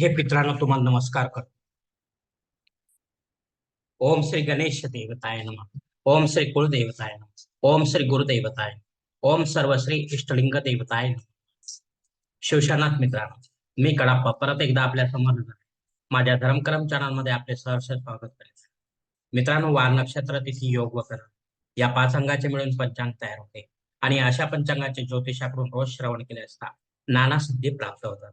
हे मित्रांनो तुम्हाला नमस्कार करतो. ओम श्री गणेश देवताय नमः. ओम श्री कुलदेवताय नम. ओम श्री गुरुदेवताय ओम सर्वश्री इष्टलिंग देवताय शिवशानाथ मित्रांनो मी कडाप्पा परत एकदा आपल्यासमोर माझ्या धर्मकरम चॅनल आपले सहर्ष स्वागत करेन. मित्रांनो वार नक्षत्र तिथी योग व करण या पाच अंगाचे मिळून पंचांग तयार होते. आणि अशा पंचांगाचे ज्योतिषाकडून रोज श्रवण केले असता नाना सिद्धी प्राप्त होतात.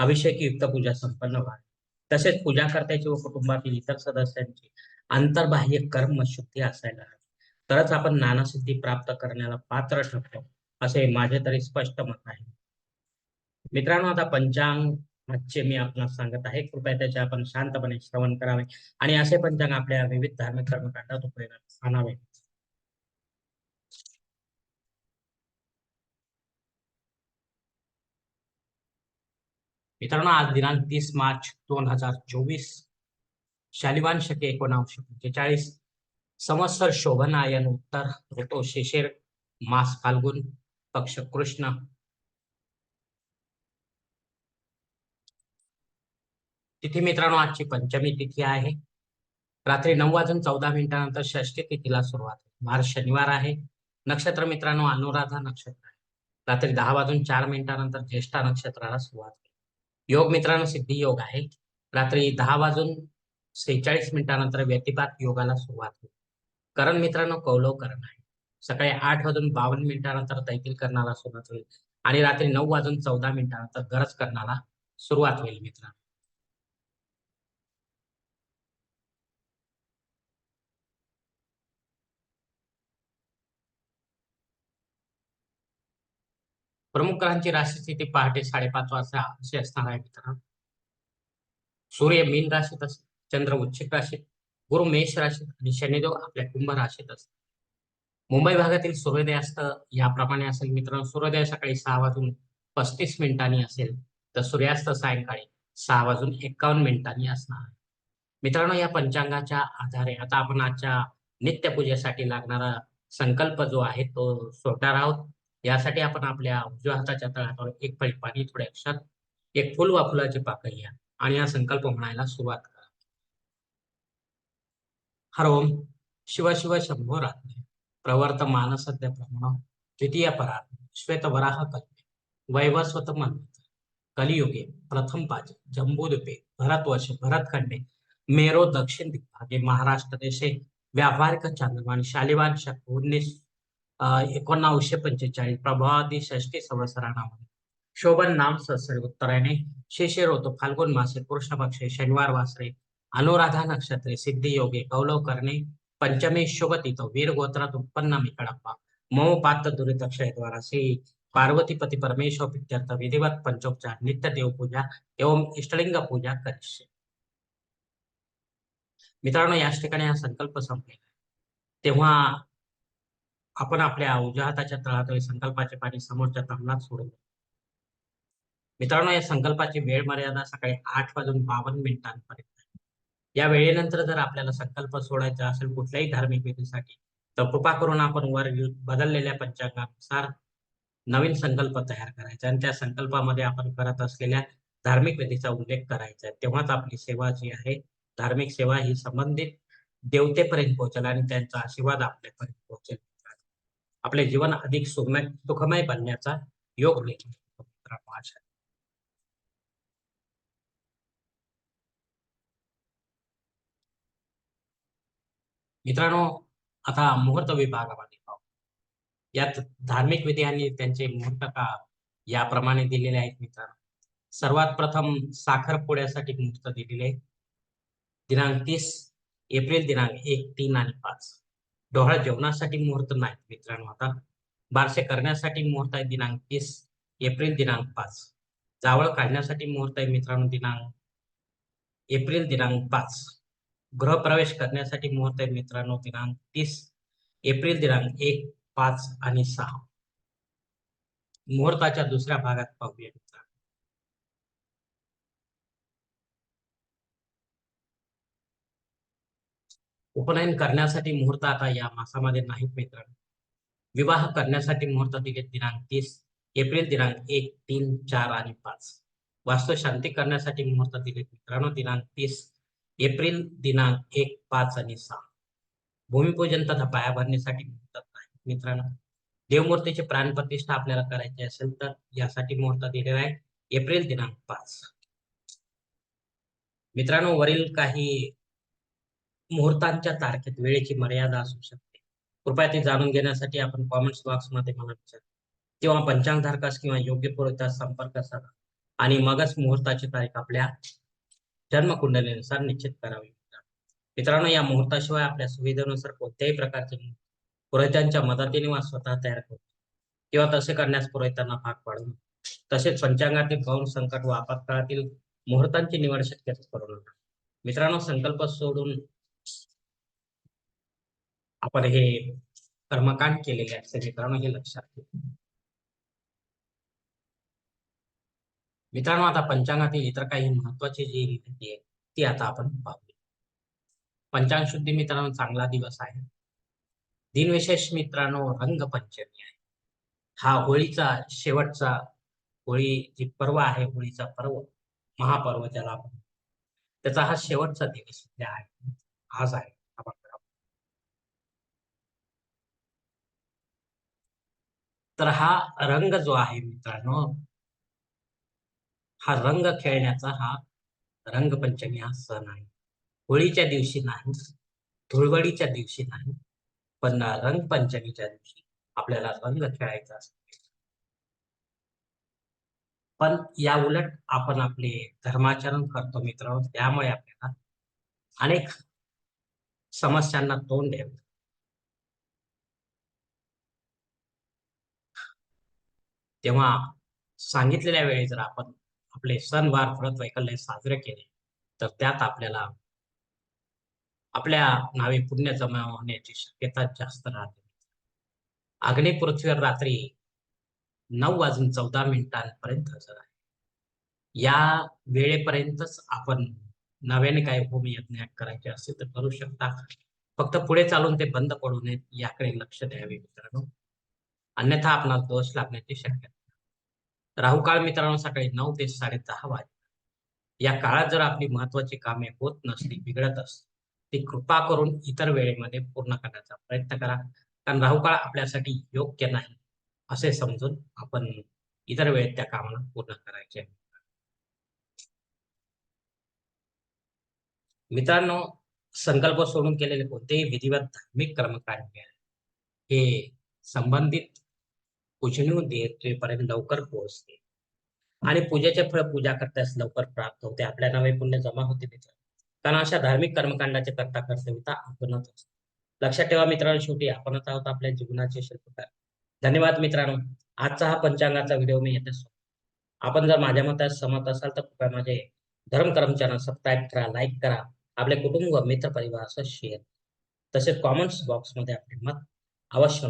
अभिषेकयुक्त पूजा संपन्न व्हावी. तसेच पूजा करत्याची व कुटुंबातील इतर सदस्यांची अंतर्बाह्य कर्म शुद्धी असायला हवी. तरच आपण नानासिद्धी प्राप्त करण्याला पात्र ठरतो असे माझे तरी स्पष्ट मत आहे. मित्रांनो आता पंचांग आजचे मी आपणास सांगत आहे. कृपया त्याचे आपण शांतपणे श्रवण करावे आणि असे पंचांग आपल्या विविध धार्मिक कर्मकांडात उपयोगात आणावे. मित्रांनो आज दिनांक तीस मार्च दोन हजार चोवीस. शालिवान शके एकोणावीसशे पंचेचाळीस. संवत्सर शोभनायन उत्तर. ऋतो शिशिर मास फाल्गुन. पक्ष कृष्ण. तिथी मित्रांनो आजची पंचमी तिथी आहे. रात्री नऊ वाजून चौदा मिनिटानंतर षष्टी तिथीला सुरुवात आहे. शनिवार आहे. नक्षत्र मित्रांनो अनुराधा नक्षत्र आहे. रात्री दहा वाजून चार मिनिटानंतर ज्येष्ठा नक्षत्राला सुरुवात आहे. योग मित्रांनो सिद्धी योग आहे. रात्री दहा वाजून सेहेचाळीस मिनिटानंतर व्यतिपात योगाला सुरुवात होईल करण मित्रांनो कौलव करण आहे. सकाळी आठ वाजून बावन्न मिनिटानंतर तैतील करणाला सुरुवात होईल आणि रात्री नऊ वाजून चौदा मिनिटानंतर गरज करणाला सुरुवात होईल मित्रांनो. प्रमुख ग्रहांची राशी स्थिती पहाटे साडेपाच वाजता अशी असणार आहे मित्रांनो. सूर्य मीन राशीत असेल चंद्र वृश्चिक राशीत गुरु मेष राशीत आणि शनिदेव आपल्या कुंभ राशीत असतात मुंबई भागातील सूर्योदयास्त याप्रमाणे असेल मित्रांनो. सूर्योदय सकाळी सहा वाजून पस्तीस मिनिटांनी असेल तर सूर्यास्त सायंकाळी सहा वाजून एकावन्न मिनिटांनी असणार. आहे मित्रांनो या पंचांगाच्या आधारे आता आपण आजच्या नित्यपूजेसाठी लागणारा संकल्प जो आहे तो सोडणार आहोत. यासाठी आपण आपल्या उजव्या हाताच्या तळहातावर एक पळी पाणी थोड्या अक्षर एक फुल वा फुलाची पाकळी घ्या आणि हा संकल्प म्हणायला सुरुवात करा. हरोम शिव शिव शंभो रात्रे प्रवर्त मानसद्य प्रमाण द्वितीय परात श्वेत वराह कल्पे वैवस्वत मन्वंतर कलियुगे प्रथम पाच जम्बूद्वीपे भरतवर्ष भरतखंडे मेरो दक्षिण दिग्भागे महाराष्ट्र देशे व्यावहारिक चांद्रमान शालिवान शक एकोणावीसशे पंचेचाळीस प्रभावादी षष्टी संवत्सरामध्ये. शोभन नाम सहस्र उत्तरायणे शिशिर होतो फाल्गुन मासे कृष्ण पक्षे शनिवार वासरे अनुराधा नक्षत्रे सिद्धी योगे कौलव करणे पंचमी शुभ तिथो वीर गोत्रात उत्पन्न मी कडप्पा मम पात्र दुरित द्वारा श्री पार्वतीपती परमेश्वर प्रित्यर्थ विधिवत पंचोपचार नित्य देवपूजा एवं इष्टलिंग पूजा करिष्ये. मित्रांनो याच ठिकाणी हा संकल्प संपलेला आहे. तेव्हा आपण आपल्या उजव्या हाताच्या तळहात संकल्पाचे पाणी समोरच्या तमनात सोडतो मित्रांनो या संकल्पाची वेळ मर्यादा सकाळी आठ वाजून बावन्न मिनिटांपर्यंत या वेळेनंतर जर आपल्याला संकल्प सोडायचा असेल कुठल्याही धार्मिक विधीसाठी तर कृपा करून आपण वर बदललेल्या पंचांगानुसार नवीन संकल्प तयार करायचा आणि त्या संकल्पामध्ये आपण करत असलेल्या धार्मिक विधीचा उल्लेख करायचा. तेव्हाच आपली सेवा जी आहे धार्मिक सेवा ही संबंधित देवतेपर्यंत पोहोचेल आणि त्यांचा आशीर्वाद आपल्यापर्यंत पोहोचेल. आपले जीवन अधिक सुखमय सुखमय बनण्याचा योग देखील मित्रांनो आहे. मित्रांनो आता मुहूर्त विभागामध्ये पाहू. यात धार्मिक विधी आणि त्यांचे मुहूर्त का याप्रमाणे दिलेले आहेत मित्रांनो. सर्वात प्रथम साखरपुड्यासाठी मुहूर्त दिलेले. आहे दिनांक तीस एप्रिल दिनांक एक तीन आणि पाच. डोहाळ जेवणासाठी मुहूर्त नाही मित्रांनो. आता बारसे करण्यासाठी मुहूर्त आहे दिनांक तीस एप्रिल दिनांक पाच. जावळ काढण्यासाठी मुहूर्त आहे मित्रांनो दिनांक एप्रिल दिनांक पाच. गृहप्रवेश करण्यासाठी मुहूर्त आहे मित्रांनो दिनांक तीस एप्रिल दिनांक एक पाच आणि सहा. मुहूर्ताच्या दुसऱ्या भागात पाहूया मित्रांनो. उपनयन करण्यासाठी मुहूर्त आता या मासामध्ये नाहीत मित्रांनो. विवाह करण्यासाठी मुहूर्त दिले दिनांक तीस एप्रिल दिनांक एक तीन चार आणि पाच. वास्तू शांती करण्यासाठी मुहूर्त दिले मित्रांनो दिनांक तीस एप्रिल दिनांक एक पाच आणि सहा. भूमिपूजन तथा पायाभरणीसाठी मुहूर्त नाही मित्रांनो. देवमूर्तीची प्राणप्रतिष्ठा आपल्याला करायची असेल तर यासाठी मुहूर्त दिलेला आहे एप्रिल दिनांक पाच. मित्रांनो वरील काही मुहूर्तांच्या तारखेत वेळेची मर्यादा असू शकते. कृपया ते जाणून घेण्यासाठी आपण कॉमेंट्स बॉक्समध्ये मला विचार. किंवा पंचांगधारकास किंवा योग्य पुरोहितास संपर्क साधा. आणि मगच मुहूर्ताची तारीख आपल्या जन्मकुंडलीनुसार निश्चित करावी. मित्रांनो या मुहूर्ताशिवाय आपल्या सुविधेनुसार कोणत्याही प्रकारचे पुरोहितांच्या मदतीने वा स्वतः तयार करतो किंवा तसे करण्यास पुरोहितांना भाग पाडू तसेच पंचांगातील गौण संकट व आपत्काळातील मुहूर्तांची निवड शक्यच करू नका. मित्रांनो संकल्प सोडून आपण हे कर्मकांड केलेले असते मित्रांनो हे लक्षात घ्या मित्रांनो आता पंचांगातील इतर काही महत्वाची जी रीती आहे ती आता आपण पाहूया. पंचांग शुद्धी मित्रांनो चांगला दिवस आहे. दिनविशेष मित्रांनो रंगपंचमी आहे. हा होळीचा शेवटचा होळी जी पर्व आहे होळीचा पर्व महापर्व ज्याला आपण त्याचा हा शेवटचा दिवस आहे आज आहे आपण तर हा रंग जो आहे मित्रांनो हा रंग खेळण्याचा हा रंगपंचमी हा सण आहे. होळीच्या दिवशी नाही धुळवडीच्या दिवशी नाही पण रंगपंचमीच्या दिवशी आपल्याला रंग खेळायचा असतो. पण या उलट आपण आपले धर्माचरण करतो मित्रांनो त्यामुळे आपल्याला अनेक समस्यांना तोंड द्यावं तेव्हा सांगितलेल्या वेळी जर आपण आपले सणवार व्रत वैकल्य साजरे केले तर त्यात आपल्याला आपल्या नावे पुण्य जमा होण्याची शक्यता जास्त राहते. आग्ने पृथ्वीवर रात्री नऊ वाजून चौदा मिनिटांपर्यंत हजर आहे. या वेळेपर्यंतच आपण नव्याने काही यज्ञ करायचे असेल तर करू शकता. फक्त पुढे चालून ते बंद पडू नयेत याकडे लक्ष द्यावे मित्रांनो. अन्यथा आपणास दोष लागण्याची शक्यता. राहू काळ मित्रांनो सकाळी नऊ ते साडे दहा वाजे या काळात जर आपली महत्वाची कामे होत नसली बिघडत असते ती कृपा करून इतर वेळेमध्ये पूर्ण करण्याचा प्रयत्न करा. कारण राहू काळ आपल्यासाठी योग्य नाही असे समजून आपण इतर वेळेत त्या कामाला पूर्ण करायचे. मित्रांनो संकल्प सोडून केलेले कोणतेही विधिवत धार्मिक कर्मकांड हे संबंधित पूजनीय देवतेपर्यंत लवकर पोहोचते. आणि पूजेचे फळ पूजा करताच लवकर प्राप्त होते. आपल्या नावे पुण्य जमा होते मित्र कारण अशा धार्मिक कर्मकांडाचे करता कर्तव्यता आपणच असतो. लक्षात ठेवा मित्रांनो शेवटी आपणच आहोत आपल्या जीवनाचे शिल्पकार धन्यवाद मित्रांनो. आजचा हा पंचांगाचा व्हिडिओ मी येत असतो आपण जर माझ्या मतात समत असाल तर कृपया माझे धर्म कर्मचाऱ्यांना सबस्क्राईब करा लाईक करा आपले कुटुंब मित्र परिवारासह शेअर तसेच कॉमेंट्स बॉक्समध्ये आपले मत अवश्य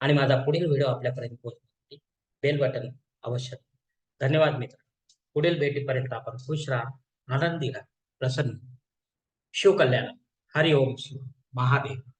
आणि माझा पुढील व्हिडिओ आपल्यापर्यंत पोहोचण्यासाठी बेल बटन अवश्य धन्यवाद मित्र. पुढील भेटीपर्यंत आपण खुश राहा आनंदी राहा. प्रसन्न. शिवकल्याण. हरिओम. शिव महादेव.